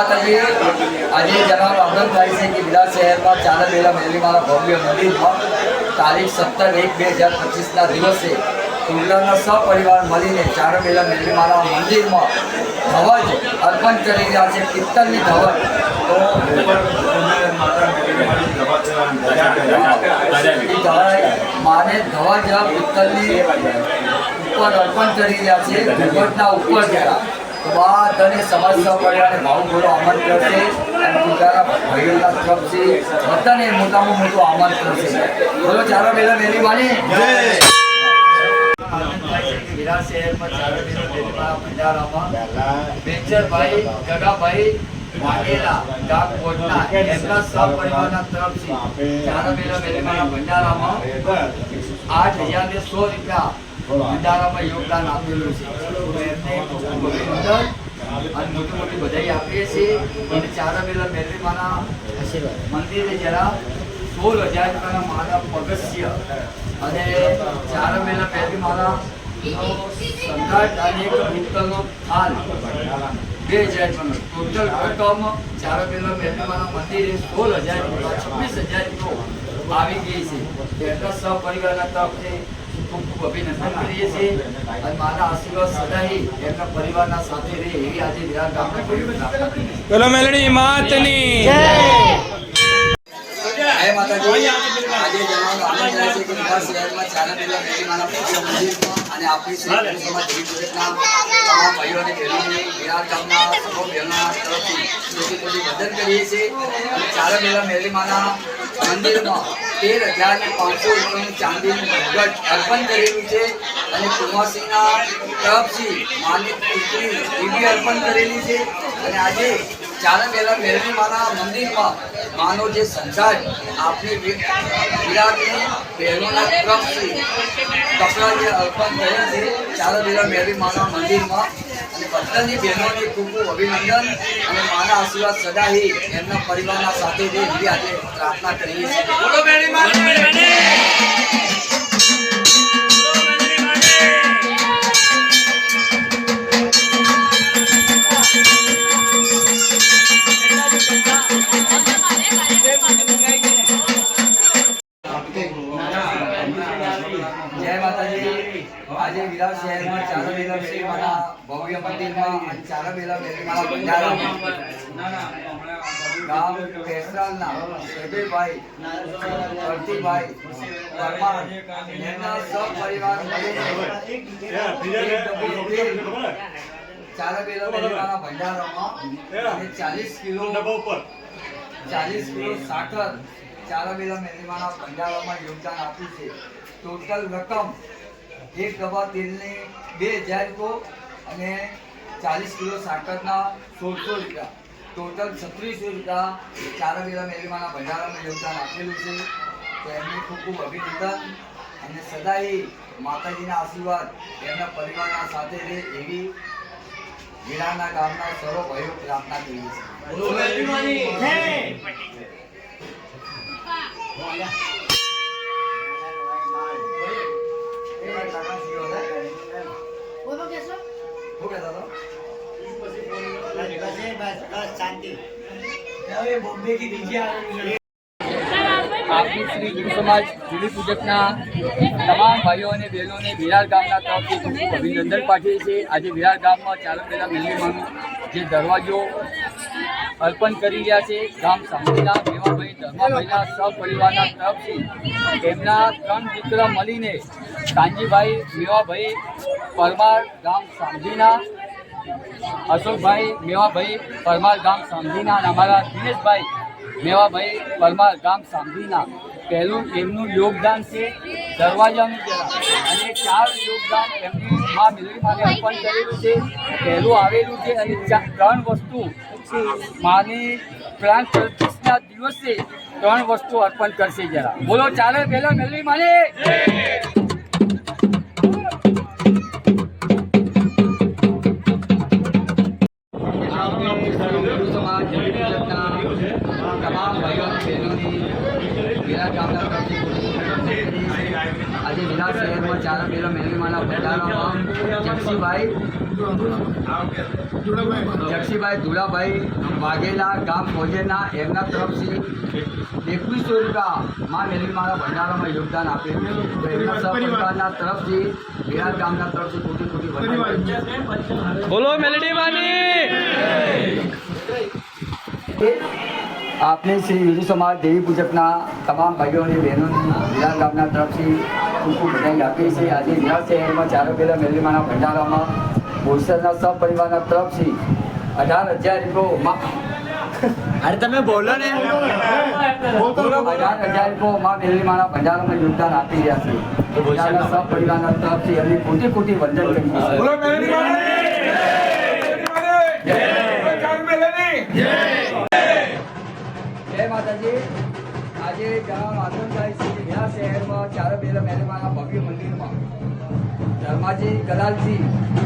આજે જણાવવાનો આનંદ થાય છે કે વિલાસ શહેરમાં ચાલે રહેલા મેલીમાના ભવ્ય મંદિરમાં તારીખ સત્તર એક બે હજાર પચીસના દિવસે કુંડલાના સપરિવાર મળીને ચારમેલા બેલા મેલીમાના મંદિરમાં ધવજ અર્પણ કરી રહ્યા છે પિત્તળની ધવજ. તો માને ધવજ પિત્તળની ઉપર અર્પણ કરી રહ્યા છે ઉપર જરા બધાને સમસ્યા પડે અને ભાવ ઘોડો આમંત્રણ છે. અને પોતાના ભાઈઓના તરફથી બધાને મોટામાં મોટું આમંત્રણ છે. બોલો ચાલો બેલા મેલી માની વિરાટ શહેરમાં ચાલો બેલા મેલીમાના ભંડારામાં. બેચરભાઈ ગગાભાઈ વાઘેલા ગામ કોટના એમના સહપરિવારના તરફથી ચાલો બેલા મેલીમાના ભંડારામાં. આઠ હજાર ને સો રૂપિયા ભંડારામાં યોગદાન આપેલું છે. અને મોટી મોટી બધાઈ આપીએ છીએ. અને ચારા બેલા મેરડીમાના મંદિરે જરા સોળ હજાર રૂપિયાના મારા પગસ્ય અને ચારા બેલા મેરડીમાના સંઘાટ અને એક પિત્તળનો થાલ. બે હજાર ટોટલ રકમ ચારો બેલા મેરડીમાના મંદિરે સોળ હજાર રૂપિયા, છવ્વીસ હજાર આવી ગઈ છે. એટલા સહપરિવારના તરફથી ખૂબ ખૂબ અભિનંદન કરીએ છીએ. અને મારા આશીર્વાદ સદાય એમના પરિવારના સાથે રહે એવી આજે વિરાટ ગામના પરિવાર. બોલો મેલડી માતની. જય. માતાજી. આજે જણાવવાનું આનંદ થાય છે કે શહેરમાં ચાલા પહેલા મેરીમાના ભવ્ય મંદિરમાં અને આપણી શ્રી સમાજ જગતના તમામ અને બહેનોને વિરાટ ગામના સૌ તરફથી કોટી કોટી વંદન કરીએ છીએ. અને ચાલા પહેલા મેરીમાના મંદિરમાં તેર હજાર ને પાંચસો રૂપિયાનું ચાંદીનું મુગટ અર્પણ કરેલું છે. અને કુમારસિંહના તરફથી માની એવી અર્પણ કરેલી છે. અને આજે ચાલે મેલા મેળવી મારા મંદિરમાં માનો જે સંસાર આપની વિરાટની બહેનોના ક્રમથી કપડાં જે અર્પણ થયા છે ચારે મેલા મેળવી મારા મંદિરમાં અને બધાની બહેનોને ખૂબ ખૂબ અભિનંદન અને માના આશીર્વાદ સદાય એમના પરિવારના સાથે આજે પ્રાર્થના કરીએ છીએ. આજે વિરાટ શહેરમાં ચારો બેલા મેરીમાના ભવ્ય મંદિરમાં અને ચારો બેલા મેરીમાના ભંડારામાં ગામ કેસરાલના સૈબેભાઈ ભરતીભાઈ પરમાર એમના સપરિવાર મળીને ચારો બેલા મેરીમાના ભંડારામાં ચાલીસ કિલો ચાલીસ કિલો સાકર ચારા બેલા મેરીમાના ભંડારામાં યોગદાન આપ્યું છે. ટોટલ રકમ એક ડબ્બા તેલની બે હજાર રૂપિયો અને ચાલીસ કિલો સાકરના સોળસો રૂપિયા. ટોટલ છત્રીસો રૂપિયા ચારા બેલા મેરીમાના ભંડારામાં યોગદાન આપેલું છે. તો એમને ખૂબ ખૂબ અભિનંદન અને સદાય માતાજીના આશીર્વાદ એમના પરિવારના સાથે રહે એવી વિરાના ગામના સર્વ ભાઈઓ પ્રાર્થના કરીએ છીએ. આપણી શ્રી ગુરુ સમાજ જુડી પૂજકના તમામ ભાઈઓ અને બહેનોને વિરાર ગામના તરફથી અભિનંદન પાઠવીએ છીએ. આજે વિરાર ગામમાં ચાલુ પહેલા મેલ્લીમાંનું જે દરવાજો અર્પણ કરી રહ્યા છે ગામ સામુના મેવાભાઈ ધર્માભાઈના સહપરિવારના તરફથી તેમના ત્રણ દીકરા મળીને કાનજીભાઈ, મેવાભાઈ, પરમાર ગામ સાંધીના અશોકભાઈ, મેવાભાઈ, પરમાર ગામ સામજીના અને અમારા દિનેશભાઈ, મેવાભાઈ, પરમાર ગામ સાંધીના પહેલું એમનું યોગદાન છે દરવાજાનું અને ચાર યોગદાન એમની મા મિલરી માટે અર્પણ કરેલું છે. પહેલું આવેલું છે અને ત્રણ વસ્તુ માની પ્રાણ પ્રતિષ્ઠા દિવસે ત્રણ વસ્તુ અર્પણ કરશે જરા. બોલો ચાલે પહેલા મિલરી માને જક્ષીભાઈ ધુલાભાઈ વાઘેલા ગામ ભોજેના એમના તરફથી એકવીસો રૂપિયા મા મેલી મારા ભંડારામાં યોગદાન આપ્યું. એમના સહપરિવારના તરફથી બિહાર ગામના તરફથી કોટી કોટી વધારે બોલો મેલડી માની. આપને શ્રી વિરુ સમાજ દેવી પૂજકના તમામ ભાઈઓ અને બહેનોની વિરાર ગામના તરફથી ખૂબ ખૂબ બધાઈ આપીએ છીએ. આજે વિરાર શહેરમાં ચારો પેલા મેલીમાના ભંડારામાં બોરસદના સહપરિવારના તરફથી અઢાર હજાર રૂપિયો માં અરે તમે બોલો ને. અઢાર હજાર રૂપિયો મા મેલીમાના ભંડારામાં યોગદાન આપી રહ્યા છે. તો બોરસદના સહપરિવારના તરફથી એમની કોટી કોટી વંદન કરી જય માતાજી. આજે જ્યાં થાય છે કે ગયા શહેરમાં ચાર બેલા મહેલમાના ભવ્ય મંદિરમાં ધર્માજી ગલાલજી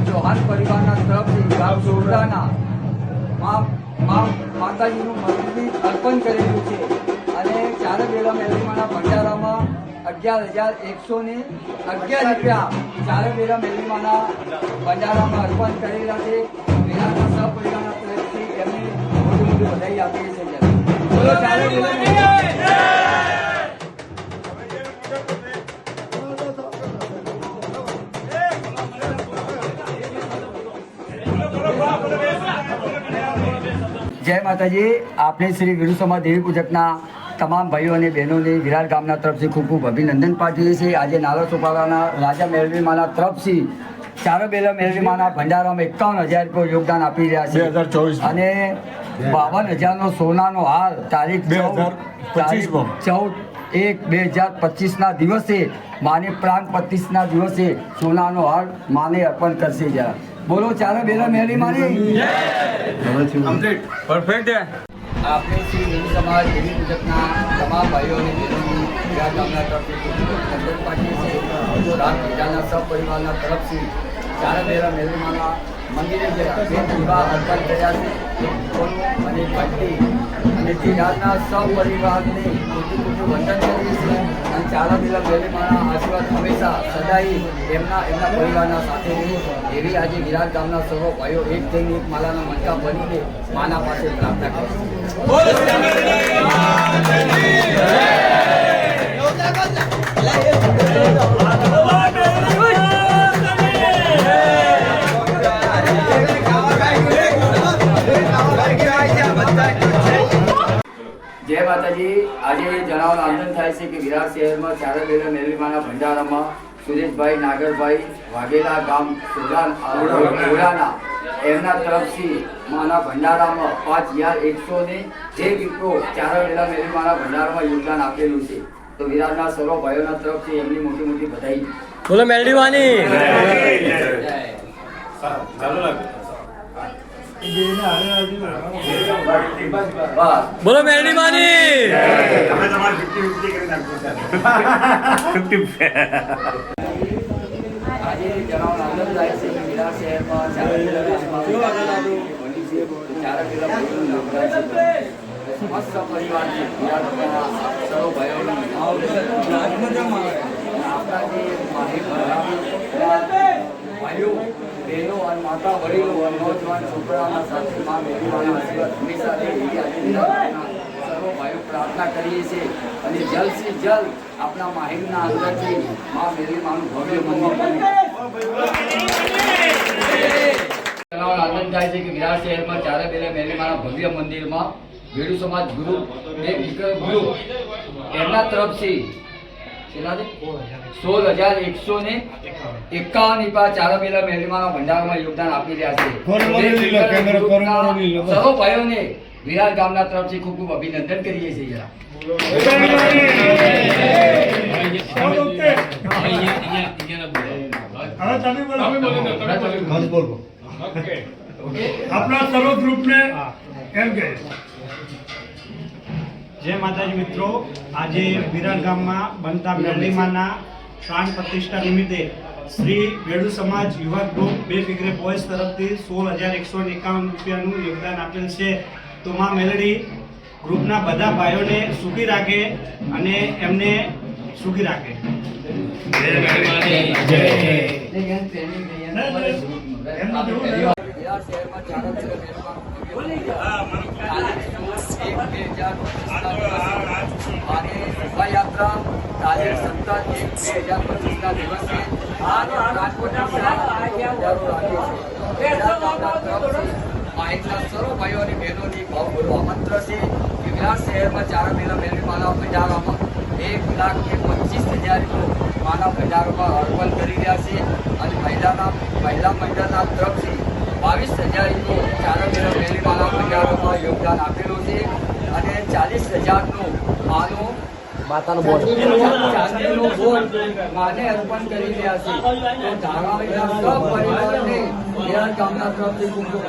ચૌહાણ પરિવારના તરફથી ગામ મા માતાજીનું મંદિર અર્પણ કરેલું છે. અને ચારે બેલા મહેલમાના ભંડારામાં અગિયાર હજાર એકસો ને અગિયાર રૂપિયા ચારે બેલા મહેલમાના ભંડારામાં અર્પણ કરેલા છે. મેળાના સહપરિવારના તરફથી એમને મોટી મોટી વધાઈ આપીએ છીએ. બોલો ચારે બેલા જય માતાજી. આપણે શ્રી વિરુ સમાજ દેવી પૂજકના તમામ ભાઈઓ અને બહેનોને વિરાર ગામના તરફથી ખૂબ ખૂબ અભિનંદન પાઠવીએ છીએ આજે નાલા સોપારાના રાજા મેળવીમાના તરફથી ચારો બેલા મેળવીમાના ભંડારામાં એકાવન હજાર રૂપિયા યોગદાન આપી રહ્યા છે. 2024 અને બાવન હજારનો સોનાનો હાર તારીખ બે હજાર પચીસમાં. તારીખ ચૌદ એક બે હજાર પચીસના દિવસે માને પ્રાણ પચીસના દિવસે સોનાનો હાર માને અર્પણ કરશે જરા. બોલો ચારે બેલા મેળી કમ્પ્લીટ પરફેક્ટ આપણે શ્રી હિન્દુ સમાજ હિન્દુ પૂજકના તમામ ભાઈઓ અને બહેનોની ગામના તરફથી છીએ. રાત પ્રજાના સપરિવારના તરફથી ચારે બેરા મેલમાના મંદિરે જે વિવાહ અર્પણ કર્યા છે. અને ઘંટી અને ખૂબ ખૂબ વંદન કરીએ છીએ અને બેરા મેલમાના આશીર્વાદ હંમેશા સદાય એમના એમના પરિવારના સાથે રહે આજે વિરાટ ગામના સૌ ભાઈઓ એક થઈને એક માલાના મટકા બનીને માના પાસે પ્રાર્થના કરે માતાજી આજે જણાવવાનો આનંદ થાય છે કે વિરાર શહેરમાં ચારે બેલા મેલવીમાના ભંડારામાં સુરેશભાઈ નાગરભાઈ વાઘેલા ગામ સુરાના એમના તરફથી માના ભંડારામાં પાંચ હજાર એકસો ને જે દીકરો ચારે બેલા મેલવીમાના ભંડારામાં યોગદાન આપેલું છે. તો વિરારના સર્વ ભાઈઓના તરફથી એમની મોટી મોટી બધાઈ. બોલો મેલેડી માની બસ બોલો મેલેડી માની. તમે તમારી ફિફ્ટી ફિફ્ટી કરી નાખજો આજે જણાવવાનો સમસ્ત પરિવાર છે ભાઈઓ બહેનો અને માતા વડીલો અને નોજવાન છોકરાઓના સાથે મા મેરીમાના આશીર્વાદ હંમેશા સર્વ ભાઈઓ પ્રાર્થના કરીએ છીએ અને જલ્દથી જલ્દ આપણા માહિમના અંદરથી મા મેરીમાનું ભવ્ય મંદિર બને આનંદ થાય છે કે વિરાર શહેરમાં ચારે બેલે મેરીમાના ભવ્ય મંદિરમાં ભેડુ સમાજ ગુરુ એક ગુરુ એમના તરફથી? સોળ હજાર એકસો. ને એકાવન. રૂપિયા ચારે પેલા મેલીમાના ભંડારમાં યોગદાન આપી રહ્યા છે. સર્વ ભાઈઓને વિરાટ ગામના તરફથી ખૂબ ખૂબ અભિનંદન કરીએ છીએ આપણા સર્વ ગ્રુપને એમ કે. જય માતાજી મિત્રો. આજે વિરાર ગામમાં બનતા મેરડીમાના પ્રાણ પ્રતિષ્ઠા નિમિત્તે શ્રી વેડુ સમાજ યુવા ગ્રુપ બે ફિગરે બોયઝ તરફથી સોળ હજાર એકસો એકાવન રૂપિયાનું યોગદાન આપેલ છે. તો માં મેલડી ગ્રુપના બધા ભાઈઓને સુખી રાખે અને એમને સુખી રાખે. શહેરમાં એક બે હજાર અને શોભાયાત્રા તારીખ સત્તર એક હજાર પચીસના દિવસે આજે રાજકોટના માહિતના સર્વ ભાઈઓ અને બહેનોની ભાવપૂર્વક આમંત્ર છે કે શહેરમાં ચાર મેળા મેળવી એક લાખ પચીસ હજાર માનવ ભંડારોમાં અર્પણ કરી રહ્યા છે અને મહિલાના મહિલા મંડળના તરફથી બાવીસ હજાર ચાર મેળા મેળવી માનવ યોગદાન આપેલું છે અને ચાલીસ હજારનું માનું માતાનું બોલ ચાંદીનું બોલ માને અર્પણ કરી રહ્યા છે. તો ધારાવીના સૌ પરિવારને વિરાર ગામના તરફથી ખૂબ ખૂબ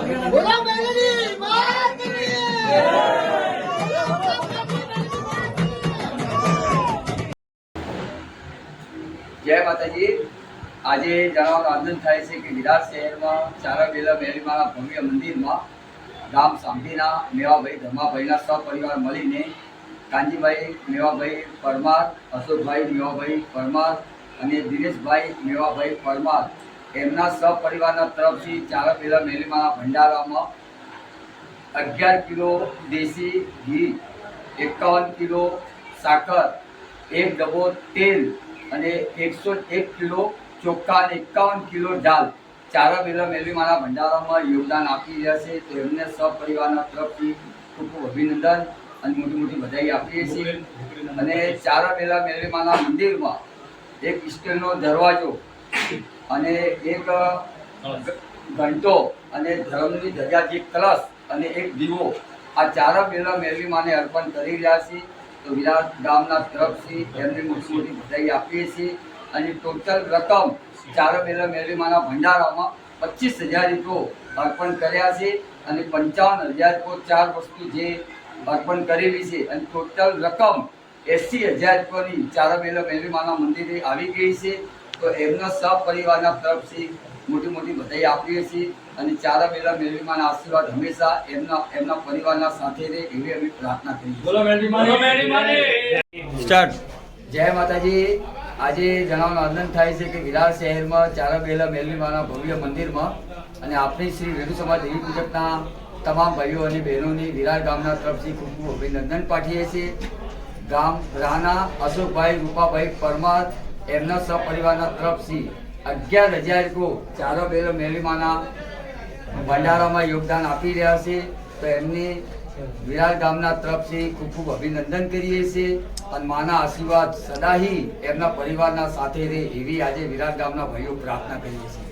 જય માતાજી. આજે જણાવવાનો આનંદ થાય છે કે વિરાટ શહેરમાં ચારા બેલા મેરીમાળા ભવ્ય મંદિરમાં ગામ સાંભીના મેવાભાઈ ધર્માભાઈના સપરિવાર મળીને કાંજીભાઈ મેવાભાઈ પરમાર, અશોકભાઈ મેવાભાઈ પરમાર અને દિનેશભાઈ મેવાભાઈ પરમાર એમના સપરિવારના તરફથી ચાર પેલા મેરીમાના ભંડારામાં અગિયાર કિલો દેશી ઘી, એકાવન કિલો સાકર, એક ડબ્બો તેલ અને એકસો એક કિલો ચોખ્ખા અને એકાવન કિલો દાળ. ચારા બેલા મેલવીમાના ભંડારામાં યોગદાન આપી રહ્યા છે. તો એમને સપરિવારના તરફથી ખૂબ ખૂબ અભિનંદન અને મોટી મોટી બધાઈ આપીએ છીએ. અને ચારા બેલા મેલવીમાના મંદિરમાં એક સ્ટીલનો દરવાજો અને એક ઘંટો અને ધર્મની ધજા જે કલશ અને એક દીવો આ ચારા બિરલા મેરવી માને અર્પણ કરી રહ્યા છીએ. તો વિરાટ ગામના તરફથી એમને મોટી મોટી બધાઈ આપીએ છીએ. અને ટોટલ રકમ ચારા બેલા મેરવી ભંડારામાં પચીસ હજાર રૂપિયો અર્પણ કર્યા છે અને પંચાવન હજાર રૂપિયો ચાર વસ્તુ જે અર્પણ કરેલી છે. અને ટોટલ રકમ એસી હજાર રૂપિયાની ચારા બેલા મેરવી મંદિરે આવી ગઈ છે. તો એમના સપરિવારના તરફથી મોટી મોટી બધાઈ આપીએ છીએ અને ચારા બેલા મેલવીમાના આશીર્વાદ હંમેશા એમના એમના પરિવારના સાથે રહે એવી અમે પ્રાર્થના કરીએ સ્ટાર્ટ જય માતાજી. આજે જણાવવાનો આનંદ થાય છે કે વિરાર શહેરમાં ચારા બેલા મેલવીમાના ભવ્ય મંદિરમાં અને આપણી શ્રી વેદુ સમાજ દેવી પૂજકના તમામ ભાઈઓ અને બહેનોની વિરાર ગામના તરફથી ખૂબ ખૂબ અભિનંદન પાઠવીએ છીએ. ગામ રાના અશોકભાઈ રૂપાભાઈ પરમાર એમના સપરિવારના તરફથી અગિયાર હજાર ચારો બેલો મેલવીમાના ભંડારામાં યોગદાન આપી રહ્યા છે. તો એમની વિરાર ગામના તરફથી ખૂબ ખૂબ અભિનંદન કરીએ છીએ. અને માના આશીર્વાદ સદાહી એમના પરિવારના સાથે રહે એવી આજે વિરાટ ગામના ભાઈઓ પ્રાર્થના કરીએ છીએ.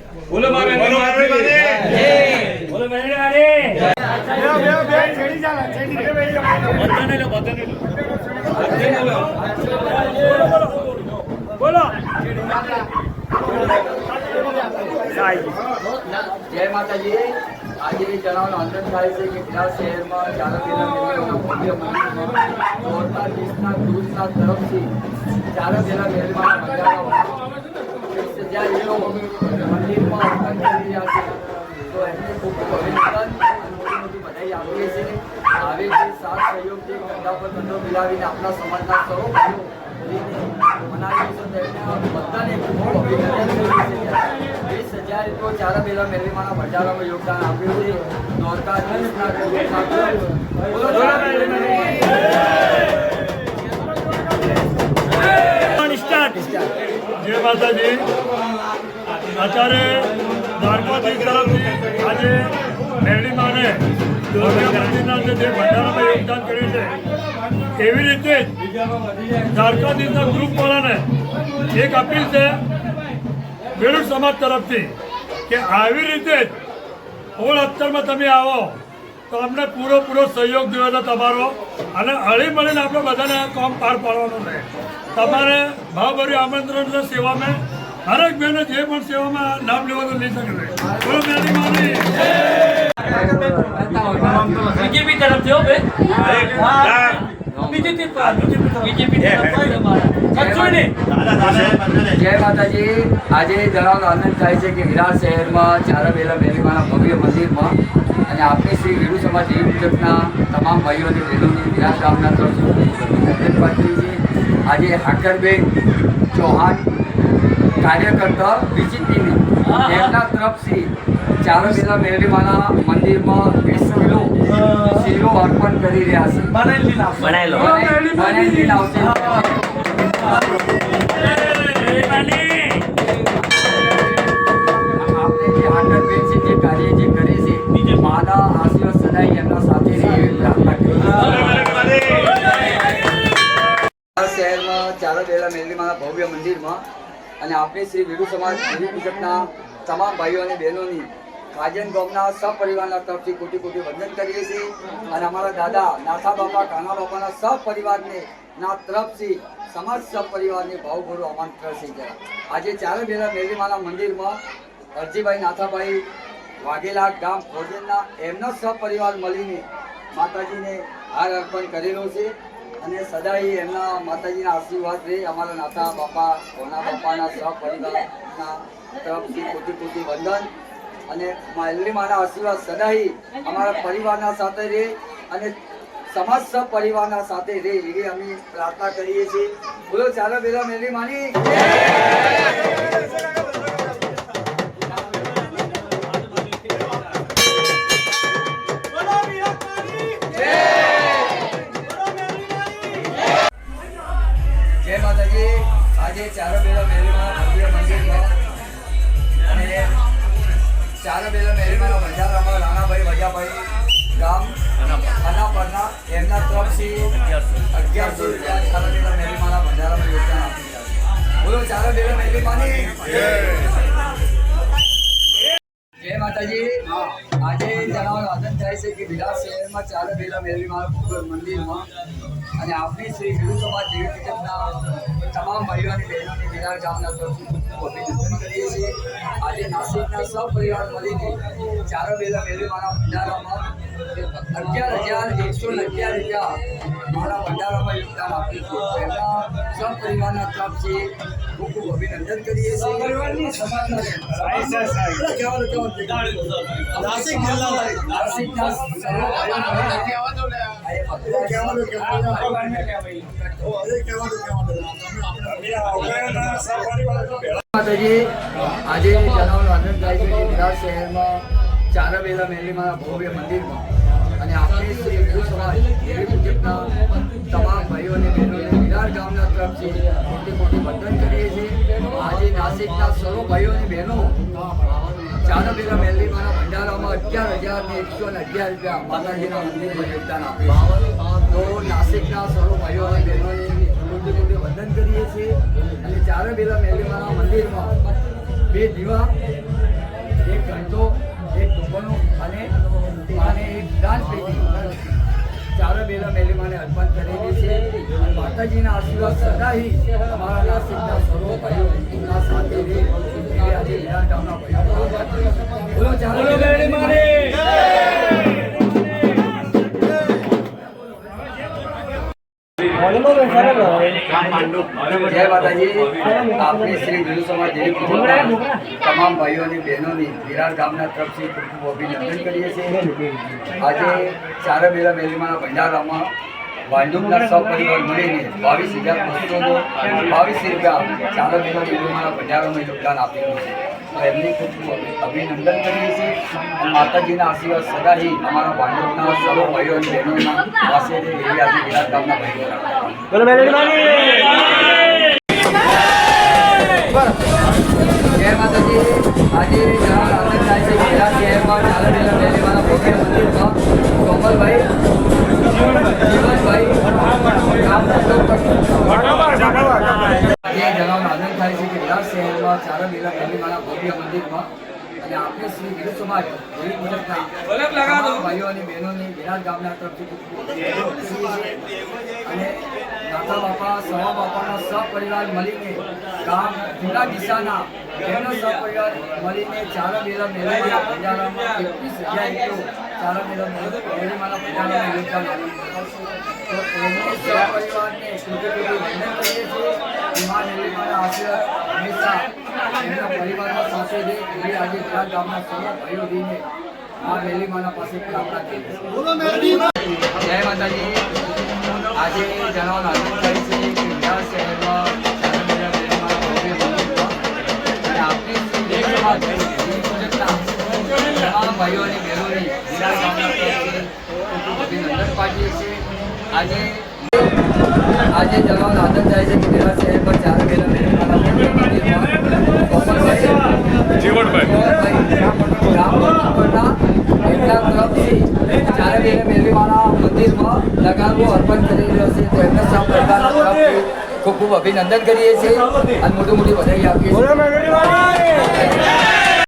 જય માતાજી. આજે જણાવવાનો આનંદ થાય છે કે વિરાર શહેરમાં ચાલકીના મેળવીઓના ભવ્ય મંદિરમાં દેશના પુરુષના તરફથી ચાલકીના મેળવીના જ્યાં જેવો મંદિરમાં તો એમને ખૂબ ખૂબ મોટી મોટી બધાઈ આપીએ છીએ આવે છે સાથ સહયોગથી કંધા પર મિલાવીને આપણા સમાજના સૌ ભાઈઓ બધાને ખૂબ અભિનંદન કરીએ છીએ. વીસ તો ચારા બેલા મેલવીમાના ભંડારામાં યોગદાન આપ્યું છે મેલવીમાના. જય માતાજી. અત્યારે દ્વારકાધીશ તરફથી આજે મેરડી માને દુર્ગા મંદિરના જે ભંડારામાં યોગદાન કર્યું છે એવી રીતે જ દ્વારકાધીશના ગ્રુપ વાળાને એક અપીલ છે ખેડૂત સમાજ તરફથી. કે આવી રીતે જ હોળ તમે આવો તો અમને પૂરો પૂરો સહયોગ જોયો છે તમારો. અને હળી મળીને આપણે બધાને આ કામ પાર પાડવાનું છે. તમારે ભાવભર્યું આમંત્રણ છે સેવામાં. હરેક બહેને જે પણ સેવામાં નામ લેવાનું લઈ શકે. બોલો મેરી. માની બીજેપી તરફ જો બે બીજેપી બીજેપી તરફ જય માતાજી. આજે જણાવવાનો આનંદ થાય છે કે વિરાર શહેરમાં ચારાબેલા મેલીમાના ભવ્ય મંદિરમાં અને આપણી શ્રી વિરુ સમાજ દેવી તમામ ભાઈઓ અને બહેનોની વિરાર ગામના તરફથી આજે હાકરબેન ચૌહાણ કાર્યકર્તા વિચિત્રીની એમના તરફથી ચારો પેલા મેરડીમાના મંદિરમાં શીરો અર્પણ કરી રહ્યા છે. શહેરમાં ચારો બેલા મેરડીમાના ભવ્ય મંદિરમાં અને આપણે શ્રી વિરુ સમાજ ગુરુ ગુજરાતના તમામ ભાઈઓ અને બહેનોની કાજન ગામના સપરિવારના તરફથી કોટી કોટી વંદન કરીએ છીએ અને અમારા દાદા નાથા બાપા કાના બાપાના સપરિવારને ના તરફથી સમાજ સપરિવારને ભાવભરું આમંત્રણ છે જરા. આજે ચારે ભેરા મેરડીમાના મંદિરમાં અરજીભાઈ નાથાભાઈ વાઘેલા ગામ ભોજનના એમનો સપરિવાર મળીને માતાજીને હાર અર્પણ કરેલો છે અને સદાય એમના માતાજીના આશીર્વાદ રહે અમારા નાથા બાપા ઘોના બાપાના સપરિવારના તરફથી કોટી કોટી વંદન અને માલની માના આશીર્વાદ સદાય અમારા પરિવારના સાથે રહે અને સમાજ સહપરિવારના સાથે રહે એવી અમે પ્રાર્થના કરીએ છીએ. બોલો, ચાલો બેલા મેરી માની. જય માતાજી. આજે ચારો બેલા મેરીમાં ભવ્ય મંદિરમાં અને ચારો બેલા મેરીમાં ભંડારામાં રાણાભાઈ વજાભાઈ ગામ એમના તરફથી અગિયારસો રૂપિયા. ચારો ભંડારામાં યોગદાન આપી બોલો ચારો બેલા મેરીમાની જય માતાજી. આજે જણાવવાનું આનંદ થાય છે કે વિલાસ શહેરમાં ચારે બેલા મેરડીમાં મંદિરમાં અને આપણી શ્રી હિન્દુ સમાજ દેવી તમામ ભાઈઓ અને બહેનોને વિરાર ગામના તરફથી અભિનંદન કરીએ છીએ. આજે નાસિકના સૌપરિવાર મળીને ચારો બેલા મેરડીમાના ભંડારામાં અગિયાર હજાર એકસો ને અગિયાર રૂપિયા મારા ભંડારામાં યોગદાન આપ્યું છે એમના સપરિવારના તરફથી ખૂબ ખૂબ અભિનંદન કરીએ છીએ. પરિવારની માતાજી, આજે જણાવવાનો આનંદ થાય છે વિરાટ શહેરમાં ચારા બેલા મેલીમાં ભવ્ય મંદિરમાં. અને આપણે શ્રી હિન્દુ તમામ ભાઈઓ અને બહેનોને વિરાટ ગામના તરફથી મોટી મોટી વંદન કરીએ છીએ. આજે નાસિકના સર્વ ભાઈઓ અને બહેનો ચારા બેલા મેલીમાના ભંડારામાં અગિયાર હજાર ને એકસો ને અગિયાર રૂપિયા માતાજીના મંદિરમાં યોગદાન આપે છે. તો નાસિકના સર્વ ભાઈઓ અને અને ચારે બેલા મેલીમાના મંદિરમાં બે દીવા એક ઘંટો એક ધોબનો અને અને એક દાન પેટી. ચારે બેલા મેલીમાને અર્પણ કરેલી છે માતાજીના આશીર્વાદ સદાય અમારા નાસિકના સર્વ ભાઈઓના સાથે રહે. આજે વિરાટ ગામના ભાઈઓ બોલો ચારે બેલા મેલીમાને. જય માતાજી આપણે શ્રી વિરુ સમાજ તમામ ભાઈઓ અને બહેનોની વિરાર ગામના તરફથી ખૂબ અભિનંદન કરીએ છીએ આજે ચાર બેલા મેલીમાના ભંડારામાં ભાંડુપના સપરિવાર મળીને બાવીસ હજાર બસો બાવીસ રૂપિયા ચારે બેલા મેલીમાના ભંડારામાં યોગદાન આપેલું છે એમની ખૂબ અભિનંદન કરીએ છીએ માતાજીના આશીર્વાદ સદાય અમારા ભાંડુપના સર્વ ભાઈઓ અને બહેનોના પાસે એવી ગામના ભાઈઓ. ભવ્ય મંદિરમાં. અને આપણે શ્રી વિરુ સમાજ પૂજકના તમામ ભાઈઓ અને બહેનોને વિરાટ ગામના તરફથી. અને નાથા બાપા સવા બાપાના સપરિવાર મળીને ગામ જુના દિશાના એનો સપરિવાર મળીને ચાર બેલા મેળામાના ભંડારામાં એકવીસ હજાર એકલો ચાર બેલા મેળામાના ભંડારામાં યોગદાન તો એમની સપરિવારને કોટી કોટી વંદન કરીએ છીએ. મા મેળામાના આશીર્વાદ હંમેશા એમના પરિવારના સાથે જે એવી આજે ઘણા ગામના સર્વ ભાઈઓ રહીને આ મેલીમાના પાસે પ્રાર્થના કરી જય માતાજી. આજે જણાવવાનું આનંદ થાય છે કે અમદાવાદ શહેરમાં સારા ભાઈઓ અને બહેનોની વિરામ કામના છીએ આજે આજે જણાવવાનો આનંદ છે કે અમદાવાદ શહેરમાં ચાર મહિના જીવનભાઈ જીવણભાઈ રામપરના એમના તરફથી ચારે મેલે મેલડીમાના મંદિરમાં લગાવો અર્પણ કરી રહ્યો છે તો એમના સૌ પરિવારના ખૂબ ખૂબ અભિનંદન કરીએ છીએ અને મોટી મોટી વધાઈ આપીએ છીએ